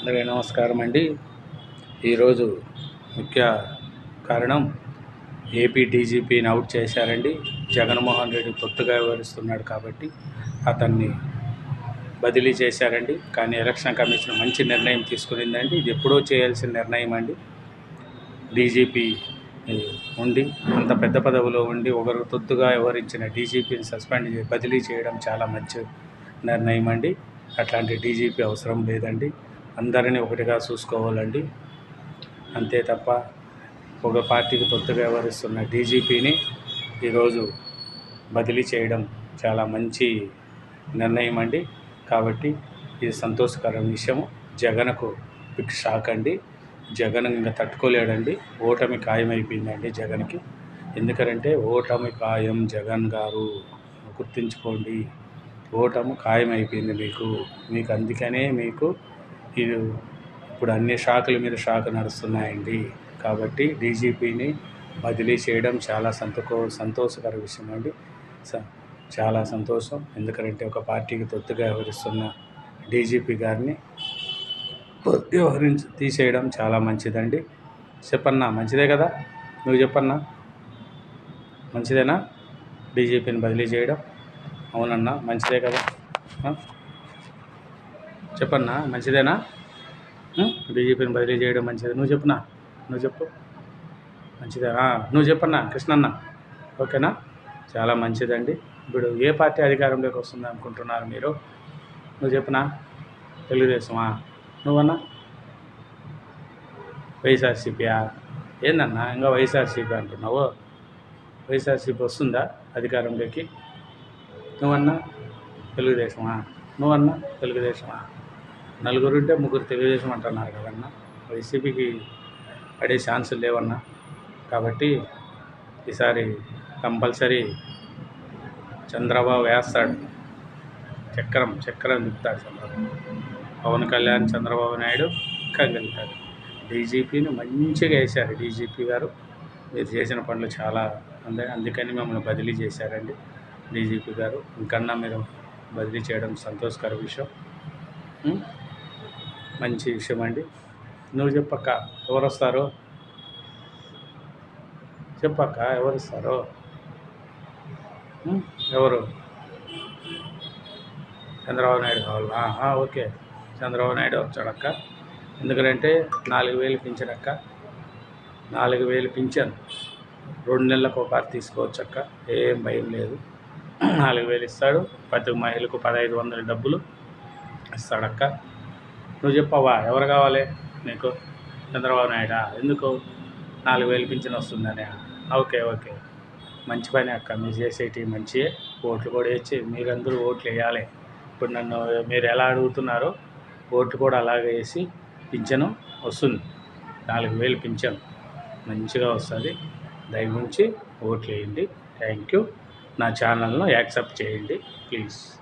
అందరికీ నమస్కారం అండి. ఈరోజు ముఖ్య కారణం ఏపీ డీజీపీని అవుట్ చేశారండి. జగన్మోహన్ రెడ్డి తొత్తుగా వివరిస్తున్నాడు కాబట్టి అతన్ని బదిలీ చేశారండి. కానీ ఎలక్షన్ కమిషన్ మంచి నిర్ణయం తీసుకునిందండి. ఇది ఎప్పుడో చేయాల్సిన నిర్ణయం అండి. డీజీపీ ఉండి అంత పెద్ద పదవిలో ఉండి ఒకరు తొత్తుగా వ్యవహరించిన డీజీపీని సస్పెండ్ చే బదిలీ చేయడం చాలా మంచి నిర్ణయం అండి. అట్లాంటి డీజీపీ అవసరం లేదండి. అందరినీ ఒకటిగా చూసుకోవాలండి. అంతే తప్ప ఒక పార్టీకి తొత్తుగా వ్యవహరిస్తున్న డీజీపీని ఈరోజు బదిలీ చేయడం చాలా మంచి నిర్ణయం అండి. కాబట్టి ఇది సంతోషకరం విషయం జగన్కు బిగ్ షాక్ అండి. జగన్ ఇంకా తట్టుకోలేడండి. ఓటమి ఖాయమైపోయిందండి జగన్కి. ఎందుకంటే ఓటమి ఖాయం జగన్ గారు. గుర్తుంచుకోండి. ఓటమి ఖాయమైపోయింది మీకు. మీకు అందుకనే మీకు ఇది ఇప్పుడు అన్ని షాకుల మీద షాక్ నడుస్తున్నాయండి. కాబట్టి డీజీపీని బదిలీ చేయడం చాలా సంతకో సంతోషకర విషయం అండి స- చాలా సంతోషం. ఎందుకంటే ఒక పార్టీకి తొత్తుగా వ్యవహరిస్తున్న డీజీపీ గారిని వ్యవహరించి తీసేయడం చాలా మంచిదండి. చెప్పన్నా మంచిదే కదా? నువ్వు చెప్పన్నా? మంచిదేనా? డీజీపీని బదిలీ చేయడం? అవునన్నా మంచిదే కదా? చెప్పన్నా? మంచిదేనా? బీజేపీని బదిలీ చేయడం మంచిది. నువ్వు చెప్పునా? నువ్వు చెప్పు. మంచిదేనా నువ్వు చెప్పన్నా? కృష్ణన్న. ఓకేనా? చాలా మంచిదండి. ఇప్పుడు ఏ పార్టీ అధికారంలోకి వస్తుంది అనుకుంటున్నారు మీరు? నువ్వు చెప్పనా? తెలుగుదేశమా నువ్వన్నా? వైఎస్ఆర్సీపీయా ఏందన్నా? ఇంకా వైఎస్ఆర్సీపీ అంటున్నావు. వైఎస్ఆర్సీపీ వస్తుందా అధికారంలోకి? నువ్వన్నా? తెలుగుదేశమా? నువ్వన్నా? తెలుగుదేశమా? నలుగురు ఉంటే ముగ్గురు తెలుగుదేశం అంటున్నారు కదన్నా వైసీపీకి పడే ఛాన్సులు లేవన్నా. కాబట్టి ఈసారి కంపల్సరీ చంద్రబాబు వేస్తాడు. చక్రం చక్రం తిప్పుతాడు చంద్రబాబు. పవన్ కళ్యాణ్ చంద్రబాబు నాయుడు కగ్గలుగుతాడు డీజీపీని మంచిగా వేశారు డీజీపీ గారు. మీరు చేసిన పనులు చాలా అందే అందుకని మిమ్మల్ని బదిలీ చేశారండి డీజీపీ గారు. ఇంకన్నా మీరు బదిలీ చేయడం సంతోషకర విషయం. మంచి విషయం అండి. నువ్వు చెప్పక్క ఎవరు వస్తారు చెప్పక్క ఎవరు వస్తారు ఎవరు? చంద్రబాబు నాయుడు కావాలా? ఓకే. చంద్రబాబు నాయుడు వచ్చాడక్క. ఎందుకంటే నాలుగు వేలు పింఛనక్క నాలుగు వేలు పింఛన్ రెండు నెలలకు ఒకసారి తీసుకోవచ్చక్క. ఏం భయం లేదు. నాలుగు వేలు ఇస్తాడు. ప్రతి మహిళకు పదహైదు వందల డబ్బులు ఇస్తాడక్క. నువ్వు చెప్పవా? ఎవరు కావాలి నీకు? చంద్రబాబు నాయుడా? ఎందుకు? నాలుగు వేలు పింఛన్ వస్తుందని. Okay okay. మంచి పని అక్క. మీరు చేసేటి మంచి ఓట్లు కూడా వేసి మీరందరూ ఓట్లు వేయాలి. ఇప్పుడు నన్ను మీరు ఎలా అడుగుతున్నారో ఓట్లు కూడా అలాగే వేసి పింఛను వస్తుంది. నాలుగు వేలు పింఛను మంచిగా వస్తుంది. దయవుంచి ఓట్లు వేయండి. Thank you. నా ఛానల్ను యాక్సెప్ట్ చేయండి. ప్లీజ్.